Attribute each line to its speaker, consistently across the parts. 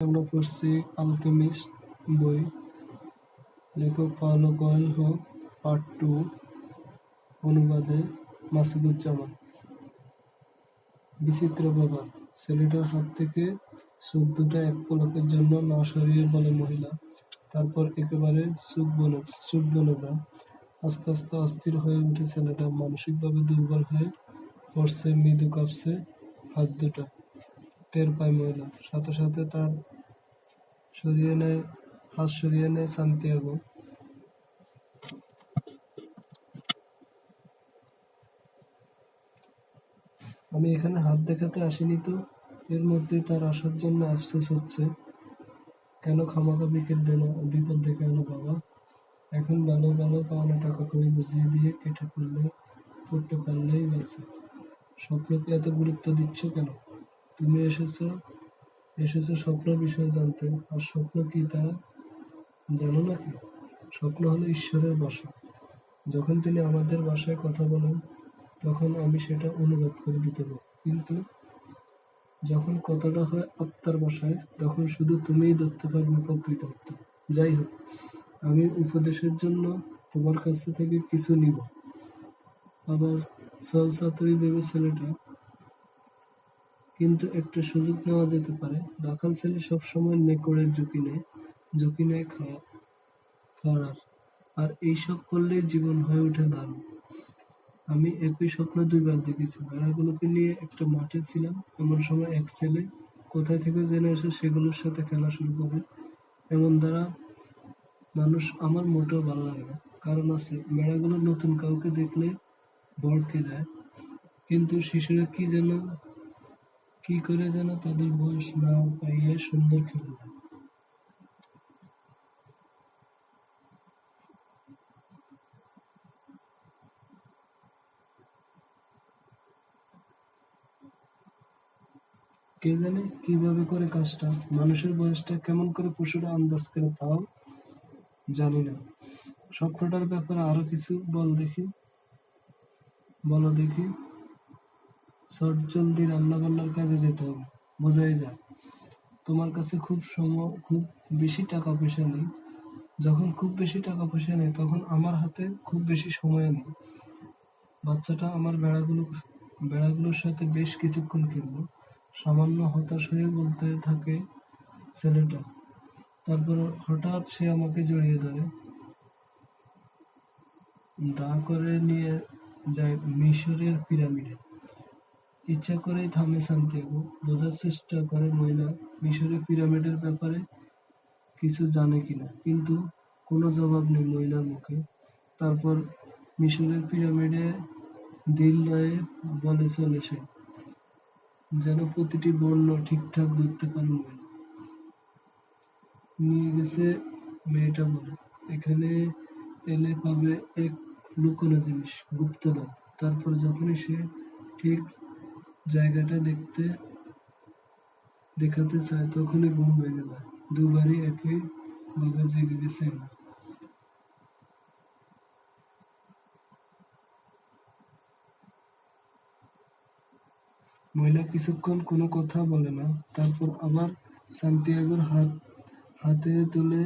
Speaker 1: আমরা পড়ছি আলকেমিস্ট বই। লেখক পাওলো কোয়েলহো পার্ট টু অনুবাদে মাসুদুজ্জামান। বিচিত্র ব্যাপার, ছেলেটার হাত থেকে সুখ দুটা এক পলকের জন্য না সরিয়ে বলে মহিলা, তারপর একেবারে চুপ বলে চুপ বলে যায়। আস্তে আস্তে অস্থির হয়ে উঠে ছেলেটা, মানসিকভাবে দুর্বল হয়ে পড়ছে, মৃদু কাঁপছে হাত দুটা। টের পায় মহিলা সাথে সাথে তার নেয়, হাত সরিয়ে নেয় সান্তিয়াগো। আমি এখানে হাত দেখাতে আসিনি তো, এর মধ্যে তার আসার জন্য আফসোস হচ্ছে। কেন খামাখা বিকেল দেন বিপদ ডেকে আনো বাবা। এখন ভালো ভালো পাওনা টাকা করে বুঝিয়ে দিয়ে কেটে পড়লে, পড়তে পারলেই বাঁচে। স্বপ্নকে এত গুরুত্ব দিচ্ছ কেন? তুমি এসেছ এসেছ স্বপ্নের বিষয়ে জানতে। আর স্বপ্ন কি তা জানো নাকি? স্বপ্ন হলো ঈশ্বরের বাসা। যখন তিনি আমাদের বাসায় কথা বলেন তখন আমি সেটা অনুবাদ করে দিতে পারি কিন্তু যখন কথাটা হয় আত্মার বাসায়, তখন শুধু তুমিই ধরতে পারবে প্রকৃত অর্থ যাই হোক, আমি উপদেশের জন্য তোমার কাছ থেকে কিছু নিব। আবার সল ছাত্রী ভেবে ছেলেটা কিন্তু একটা সুযোগ নেওয়া যেতে পারে। রাখাল ছেলে সবসময় নেকড়ের ঝুঁকি নেয় ঝুঁকি নেয় খাওয়া, খাওয়ার। আর এইসব করলেই জীবন হয়ে ওঠে দারুণ। আমি একই স্বপ্ন দুইবার দেখেছি। ভেড়াগুলোকে নিয়ে একটা মাঠে ছিলাম। এমন সময় এক ছেলে কোথায় থেকে জেনে এসে সেগুলোর সাথে খেলা শুরু করে। এমন দ্বারা মানুষ আমার মোটেও ভালো লাগে না। কারণ আছে ভেড়াগুলো নতুন কাউকে দেখলে বড়কে দেয়। কিন্তু শিশুরা কি যেন কি করে যেন তাদের বয়স না পাইয়ে সুন্দর খেলে কে জানে কীভাবে করে কাজটা, মানুষের বয়সটা কেমন করে পশুরা আন্দাজ করে তাও জানি না। স্বপ্নটার ব্যাপারে আরও কিছু বল দেখি। বলো দেখি। চট জলদি রান্না বান্নার কাজে যেতে হবে। বোঝাই যায় তোমার কাছে খুব সময় খুব বেশি টাকা পয়সা নেই। যখন খুব বেশি টাকা পয়সা নেই, তখন আমার হাতে খুব বেশি সময় নেই। বাচ্চাটা আমার বেড়াগুলো, বেড়াগুলোর সাথে বেশ কিছুক্ষণ খেললো। সামান্য হতাশ হয়ে বলতে থাকে ছেলেটা। তারপর হঠাৎ সে আমাকে জড়িয়ে ধরে। দা করে নিয়ে যায় মিশরের পিরামিডে। ইচ্ছা করেই থামে সান্তিয়াগো বোঝার চেষ্টা করে মহিলা মিশরের পিরামিডের ব্যাপারে কিছু জানে কিনা। কিন্তু কোনো জবাব নেই মহিলার মুখে। তারপর মিশরের পিরামিডে দিল লয়ে বলে চলে সে, যেন প্রতিটি বর্ণ ঠিকঠাক ধরতে পারে মহিলা। নিয়ে গেছে মেয়েটা বলে, এখানে এলে পাবে এক লুকোনো জিনিস, গুপ্তধন। তারপর যখনই সে ঠিক জায়গাটা দেখতে, দেখাতে চায়, তখনই ঘুম ভেঙে যায়। দুবারই একই ভাবে জেগে গেছে। মহিলা কিছুক্ষণ কোনো কথা বলে না, তারপর আবার সান্তিয়াগোর হাত, হাতে তুলে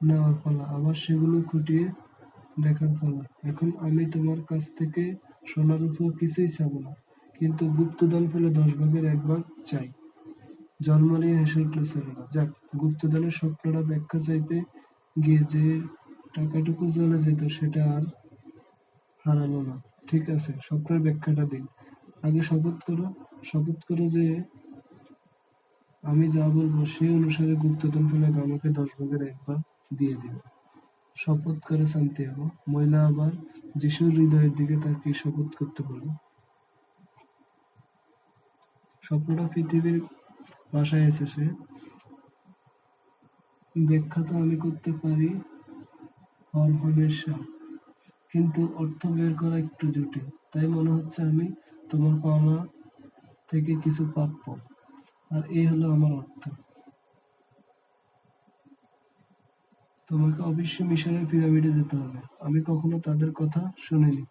Speaker 1: নেওয়ার পালা। আবার সেগুলো খুঁটিয়ে দেখার পালা। এখন আমি তোমার কাছ থেকে সোনার উপর কিছুই চাবো না। কিন্তু গুপ্তধন পেলে দশ ভাগের এক ভাগ চাই। জন্মালিয়ে হেসে উঠল ছেলেরা যাক, গুপ্তধনের স্বপ্নটা ব্যাখ্যা চাইতে গিয়ে যে টাকাটুকু চলে যেত সেটা আর হারালো না। ঠিক আছে, স্বপ্নের ব্যাখ্যাটা দিন। আগে শপথ করো শপথ করো যে আমি যা বলব সেই অনুসারে গুপ্তধন পেলে আমাকে দশ ভাগের এক ভাগ দিয়ে দিবে। শপথ করে সান্তিয়াগো মহিলা আবার যিশুর হৃদয়ের দিকে তাকিয়ে শপথ করতে বলল স্বপ্নটা পৃথিবীর ভাষায় এসেছে। ব্যাখ্যা তো আমি করতে পারি হরহমেশা কিন্তু অর্থ বের করা একটু জটিল। তাই মনে হচ্ছে আমি তোমার পাওনা থেকে কিছু প্রাপ্য আর এই হলো আমার অর্থ। তোমাকে অবশ্যই মিশরের পিরামিডে যেতে হবে। আমি কখনো তাদের কথা শুনিনি।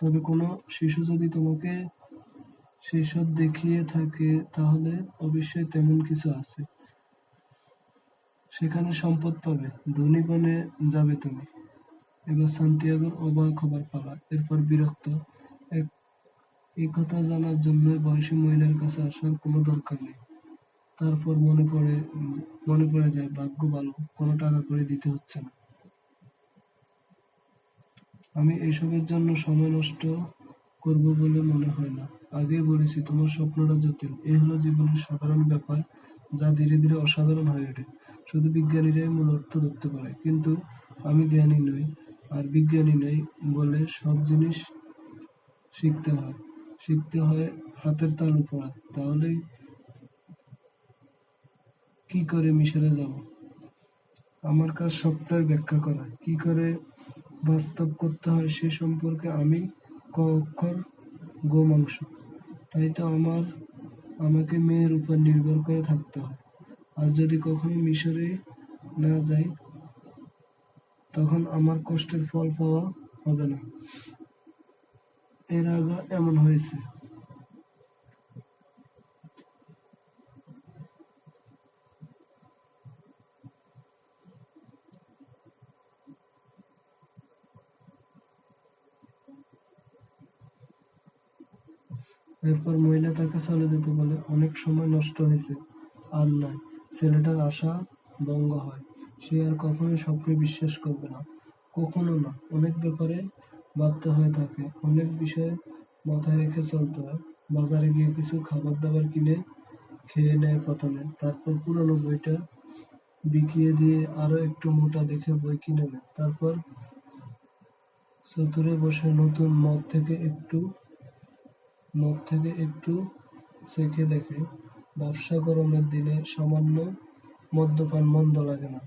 Speaker 1: তবে কোনো শিশু যদি তোমাকে সেসব দেখিয়ে থাকে, তাহলে অবশ্যই তেমন কিছু আছে। সেখানে সম্পদ পাবে, ধনী যাবে তুমি। এবার সান্তিয়াগোর অবাক হবার পালা, এরপর বিরক্ত। এক, এই কথা জানার জন্য বয়সী মহিলার কাছে আসার কোনো দরকার নেই। তারপর মনে পড়ে মনে পড়ে যায়, ভাগ্য ভালো, কোনো টাকা করে দিতে হচ্ছে না। আমি এসবের জন্য সময় নষ্ট করব বলে মনে হয় না। আগেই বলেছি, তোমার স্বপ্নটা জটিল। এই হলো জীবনের সাধারণ ব্যাপার, যা ধীরে ধীরে অসাধারণ হয়ে ওঠে। শুধু বিজ্ঞানীরাই মূল অর্থ ধরতে পারে, কিন্তু আমি জ্ঞানী নই, আর বিজ্ঞানী নই বলে সব জিনিস শিখতে হয়। শিখতে হয় হাতের তালু পড়া তাহলে কি করে মিশরে যাব? আমার কাজ সবটাই ব্যাখ্যা করা। কি করে বাস্তব করতে হয় সে সম্পর্কে আমি ক অক্ষর গোমাংস। তাই তো আমার, আমাকে মেয়ের উপর নির্ভর করে থাকতে হয়। আর যদি কখনো মিশরে না যাই, তখন আমার কষ্টের ফল পাওয়া হবে না। এর আগে এমন হয়েছে। এরপর মহিলা তাকে চলে যেতে বলে অনেক সময় নষ্ট হয়েছে। আর নয়, ছেলেটার আশা ভঙ্গ হয়। সে আর কখনোই স্বপ্নে বিশ্বাস করবে না। কখনো না, অনেক ব্যাপারে ভাবতে হয় তাকে অনেক বিষয় মাথায় রেখে চলতে হয়। বাজারে গিয়ে কিছু খাবার দাবার কিনে খেয়ে নেয় প্রথমে। তারপর পুরনো বইটা বিকিয়ে দিয়ে আরও একটু মোটা দেখে বই কিনে নেয়। তারপর চতুরে বসে নতুন মদ থেকে একটু মদ থেকে একটু চেখে দেখে, ব্যবসা গরমের দিনে সামান্য মদ্যপান মন্দ লাগে না।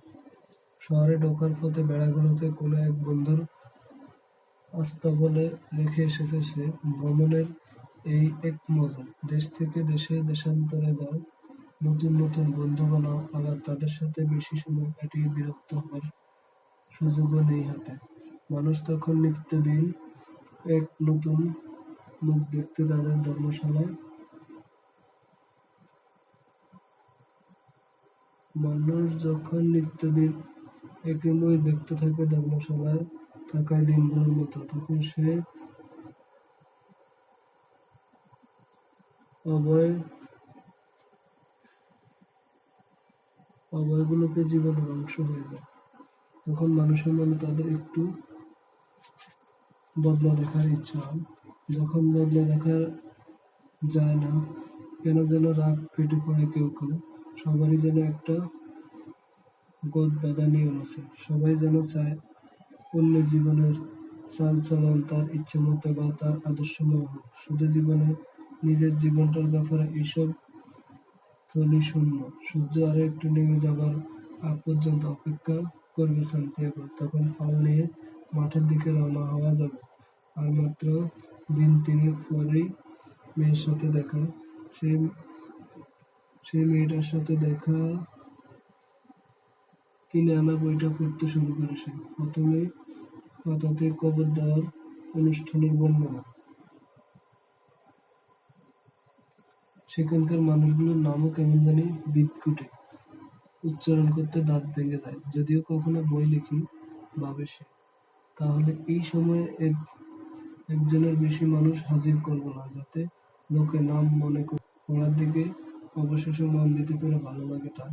Speaker 1: শহরে ঢোকার পথে বেড়াগুলোতে কোনো এক বন্ধুর আস্তাবলে রেখে এসেছে সে। ভ্রমণের এই এক মজা, দেশ থেকে দেশে দেশান্তরে যাও নতুন নতুন বন্ধু বানাও আবার তাদের সাথে বেশি সময় কাটিয়ে বিরক্ত হওয়ার সুযোগও নেই হাতে। মানুষ তখন নিত্যদিন এক নতুন মুখ দেখতে তাদের ধর্মশালায়। মানুষ যখন নিত্যদিন একই মুখ দেখতে থাকে ধর্মশালায় থাকা দিনগুলোর মতো, তখন সে অভয়, অভয়গুলোকে জীবনের অংশ হয়ে যায়। তখন মানুষের মনে তাদের একটু বদলা দেখার ইচ্ছা হয়। যখন বদলা দেখা যায় না, কেন যেন রাগ ফেটে পড়ে কেউ কেউ। সবারই যেন একটা গদ বাধা নিয়ম আছে। সবাই যেন চায় অন্য জীবনের চাল চলন তার ইচ্ছে মতো বা তার আদর্শময় হোক শুধু জীবনে নিজের জীবনটার ব্যাপারে এইসব থলি শূন্য সূর্য আরও একটু নেমে যাবার আগ পর্যন্ত অপেক্ষা করবে সান্তিয়াগো তখন পাল নিয়ে মাঠের দিকে রওনা হওয়া যাবে। আর মাত্র দিন তিনেক পরেই মেয়ের সাথে দেখা সেই সেই মেয়েটার সাথে দেখা কিনে আনা বইটা পড়তে শুরু করে সে। প্রথমে পাতাতে কবর দেওয়ার অনুষ্ঠানের বর্ণনা। সেখানকার মানুষগুলোর নামও কেমন জানি বিদকুটে উচ্চারণ করতে দাঁত ভেঙে যায় যদিও কখনো বই লিখি ভাবে সে। তাহলে এই সময়ে এক একজনের বেশি মানুষ হাজির করব না, যাতে লোকে নাম মনে করে। পড়ার দিকে অবশেষে মন দিতে পেরে ভালো লাগে তার।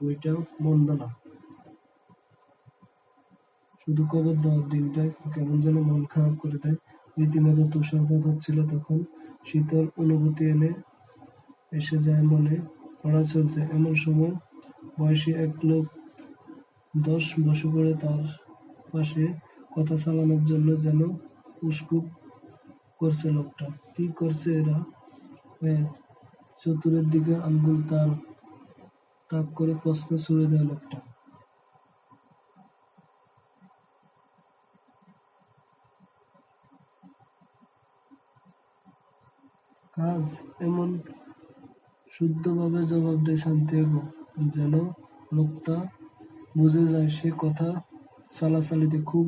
Speaker 1: বইটাও মন্দ না। শুধু কবর দেওয়ার দিনটা কেমন যেন মন খারাপ করে দেয়। রীতিমতো তুষারপাত হচ্ছিল তখন। শীতল অনুভূতি এনে এসে যায় মনে। পড়া চলছে। এমন সময় বয়সী এক লোক দশ বসে পড়ে তার পাশে কথা চালানোর জন্য যেন উস্কুপ করছে লোকটা। কি করছে এরা? চতুরের দিকে আঙ্গুল তার তাক করে প্রশ্ন ছুড়ে দেয় লোকটা। কাজ এমন শুদ্ধভাবে জবাব দেয় শান্তিয়াগো, যেন লোকটা বুঝে যায় সে কথা চালাচালিতে খুব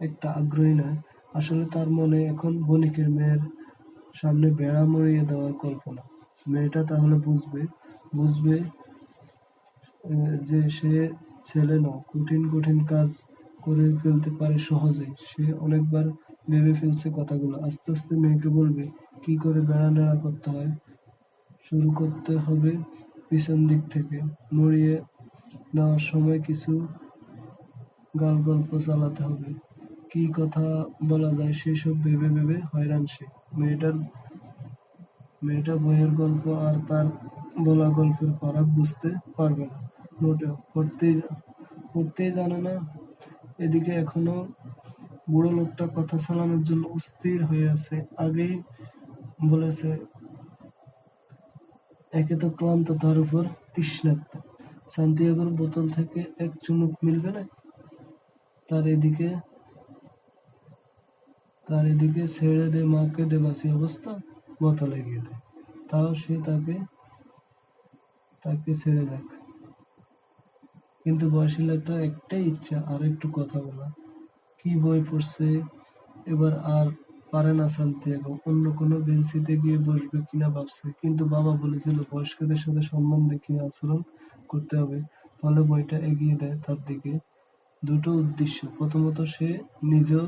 Speaker 1: একটা আগ্রহী নয়। আসলে তার মনে এখন বণিকের মেয়ের সামনে বেড়া মরিয়ে দেওয়ার কল্পনা। মেয়েটা তাহলে বুঝবে বুঝবে যে সে ছেলে না কঠিন কঠিন কাজ করে ফেলতে পারে সহজেই। সে অনেকবার ভেবে ফেলছে কথাগুলো। আস্তে আস্তে মেয়েকে বলবে, কি করে বেড়া নেড়া করতে হয়? শুরু করতে হবে পিছন দিক থেকে। মরিয়ে নেওয়ার সময় কিছু গাল গল্প চালাতে হবে। কি কথা বলা যায় সেসব ভেবে ভেবে হয়রান সে। মেয়েটার, মেয়েটা বইয়ের গল্প আর তার বলা গল্পের ফারাক বুঝতে পারবে না। মোটেও। পড়তেই পড়তেই জানে না। এদিকে এখনও বুড়ো লোকটা কথা চালানোর জন্য অস্থির হয়ে আছে। আগেই বলেছে, একে তো ক্লান্ত, তার উপর তৃষ্ণার্ত। সান্তিয়াগোর বোতল থেকে এক চুমুক মিলবে না? তার এদিকে তার এদিকে ছেড়ে দে, মাকে দেবাসী অবস্থা। মাথা লেগে দেয় তাও সে তাকে তাকে ছেড়ে দেখ। কিন্তু বয়সী লোকটা একটাই ইচ্ছা, আর একটু কথা বলা। কি বই পড়ছে, এবার আর পারে না সান্তিয়াগো অন্য কোনো বেঞ্চিতে গিয়ে বসবে কিনা ভাবছে। কিন্তু বাবা বলেছিল, বয়স্কদের সাথে সম্মান দেখিয়ে আচরণ করতে হবে। ফলে বইটা এগিয়ে দেয় তার দিকে। দুটো উদ্দেশ্য। প্রথমত সে নিজেও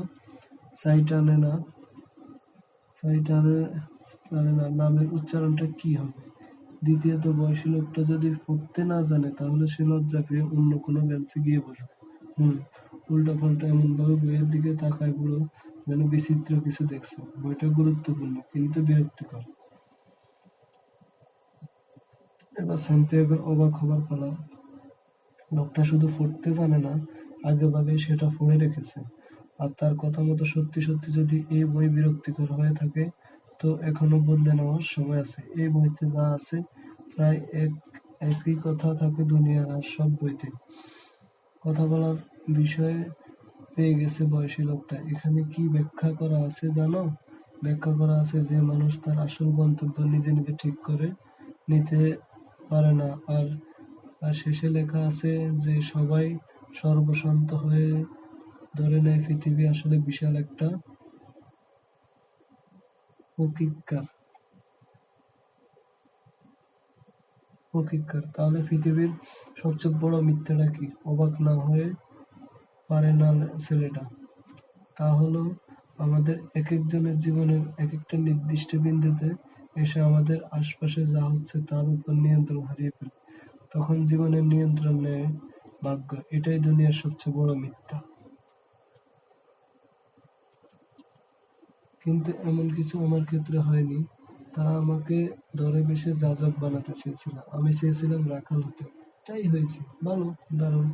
Speaker 1: না নামের উচ্চারণটা কি হবে? দ্বিতীয়ত বয়সী লোকটা যদি পড়তে না জানে, তাহলে সে লজ্জা পেয়ে অন্য কোনো গিয়ে বসবে। হুম উল্টা পাল্টা এমন ভাবে বইয়ের দিকে তাকায় যেন বিচিত্র কিছু দেখছে। বইটা গুরুত্বপূর্ণ কিন্তু বিরক্তিকর। এবার সান্তিয়াগোর অবাক হবার পালা। লোকটা শুধু পড়তে জানে না আগে ভাগে সেটা পড়ে রেখেছে। আর তার কথা মতো সত্যি সত্যি যদি এই বই বিরক্তিকর হয়ে থাকে, তো এখনও বদলে নেওয়ার সময় আছে। এই বইতে যা আছে, প্রায় এক, একই কথা থাকে দুনিয়ার আর সব বইতে। কথা বলার বিষয়ে পেয়ে গেছে বয়সী লোকটা। এখানে কি ব্যাখ্যা করা আছে জানো? ব্যাখ্যা করা আছে যে মানুষ তার আসল গন্তব্য নিজে নিজে ঠিক করে নিতে পারে না। আর আর শেষে লেখা আছে যে সবাই সর্বশান্ত হয়ে ধরে নেয়, পৃথিবী আসলে বিশাল একটা প্রকিকার প্রকিকার তাহলে পৃথিবীর সবচেয়ে বড় মিথ্যাটা কি? অবাক না হয়ে পারে না ছেলেটা। তা হলো আমাদের এক একজনের জীবনের এক একটা নির্দিষ্ট বিন্দুতে এসে আমাদের আশপাশে যা হচ্ছে তার উপর নিয়ন্ত্রণ হারিয়ে ফেলে। তখন জীবনের নিয়ন্ত্রণ নেয় ভাগ্য। এটাই দুনিয়ার সবচেয়ে বড় মিথ্যা। কিন্তু এমন কিছু আমার ক্ষেত্রে হয়নি। তারা আমাকে ধরে বেশি যাজক বানাতে চেয়েছিল। আমি চেয়েছিলাম রাখাল হতে। তাই হয়েছে। ভালো দারুণ।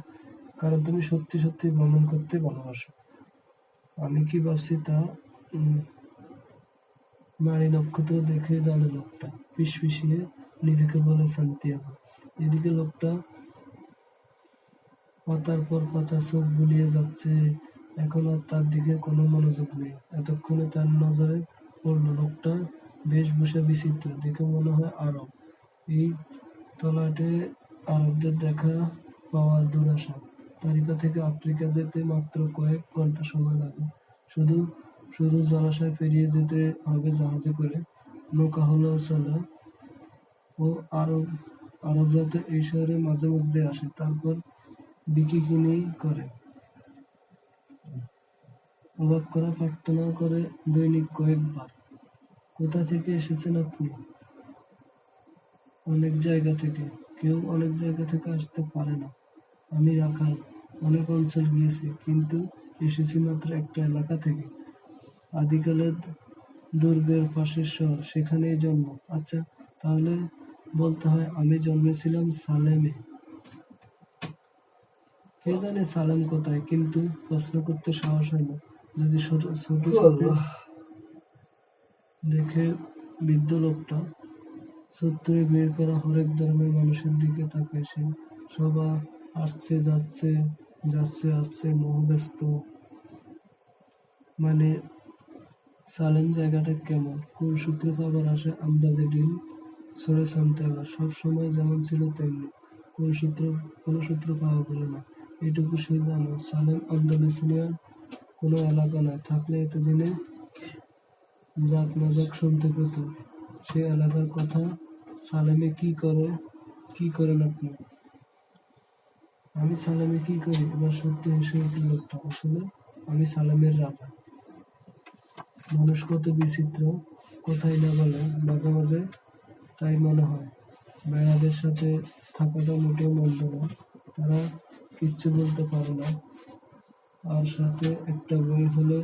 Speaker 1: কারণ তুমি সত্যি সত্যি ভ্রমণ করতে ভালোবাসো। আমি কি ভাবছি তা উম, নারী নক্ষত্র দেখে জানে লোকটা। ফিস ফিসিয়ে নিজেকে বলে শান্তিয়াগো এদিকে লোকটা পাতার পর পাতা চোখ বুলিয়ে যাচ্ছে। এখন আর তার দিকে কোনো মনোযোগ নেই। এতক্ষণে তার নজরে পড়ল লোকটা বেশভূষা বিচিত্র, দেখে মনে হয় আরব। এই তলাটে আরবদের দেখা পাওয়া দুরাশা। তারিকা থেকে আফ্রিকা যেতে মাত্র কয়েক ঘণ্টা সময় লাগে। শুধু শুধু জলাশয় পেরিয়ে যেতে হবে জাহাজে করে নৌকা হলেও চলে। ও আরব, আরবরা তো এই শহরে মাঝে মধ্যে আসে, তারপর বিকিকিনি করে। অবাক করা প্রার্থনা করে দৈনিক কয়েকবার। কোথা থেকে এসেছেন আপনি? অনেক জায়গা থেকে। কেউ অনেক জায়গা থেকে আসতে পারে না। আমি রাখাল। অনেক অঞ্চল গিয়েছি, কিন্তু এসেছি মাত্র একটা এলাকা থেকে। আদিকালের দুর্গের পাশের শহর, সেখানেই জন্ম। আচ্ছা তাহলে বলতে হয় আমি জন্মেছিলাম সালেমে। কে জানে সালেম কোথায়, কিন্তু প্রশ্ন করতে সাহস হয় না। যদি ছোট দেখে বৃদ্ধ লোকটা সত্তরে বের করা হরেক ধর্মের মানুষের দিকে তাকায় সে সবাই আসছে যাচ্ছে যাচ্ছে আসছে মোহব্যস্ত মানে সালেম জায়গাটা কেমন? কোন সূত্র খবর আসে? আন্দাজে ডিল সরে সামতে হবে সব সময় যেমন ছিল তেমনি। কোন সূত্র কোনো সূত্র পাওয়া গেল না। এটুকু সে জানো সালেম আন্দালুসিয়ার কোনো এলাকা নয় থাকলে এতদিনে যাক না যাক শুনতে পেত। সে এলাকার কথা সালেমে কি করে, কি করেন আপনি? আমি সালামে কি করি? এবার সত্যি হেসে উঠল লোকটা আসলে আমি সালামের রাজা। মানুষ কত বিচিত্র কোথায় না বলে মাঝে মাঝে তাই মনে হয়। বেড়াদের সাথে থাকাটা মোটেও মন্দ না। তারা কিচ্ছু বলতে পারে না। আর সাথে একটা বই হলে,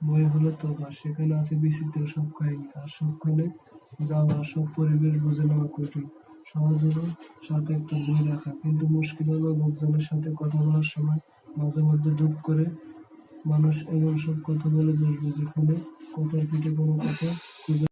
Speaker 1: বই হলো তোবা সেখানে আছে বিচিত্র সব কাহিনী, আর সবখানে যাওয়া সব পরিবেশ বুঝে নেওয়া কঠিন। সহজ হলো সাথে একটা বই রাখা। কিন্তু মুশকিল হলো লোকজনের সাথে কথা বলার সময় মাঝে মধ্যে ধূপ করে মানুষ এমন সব কথা বলে বসবে যেখানে কথার পিঠে কোনো কথা খুঁজে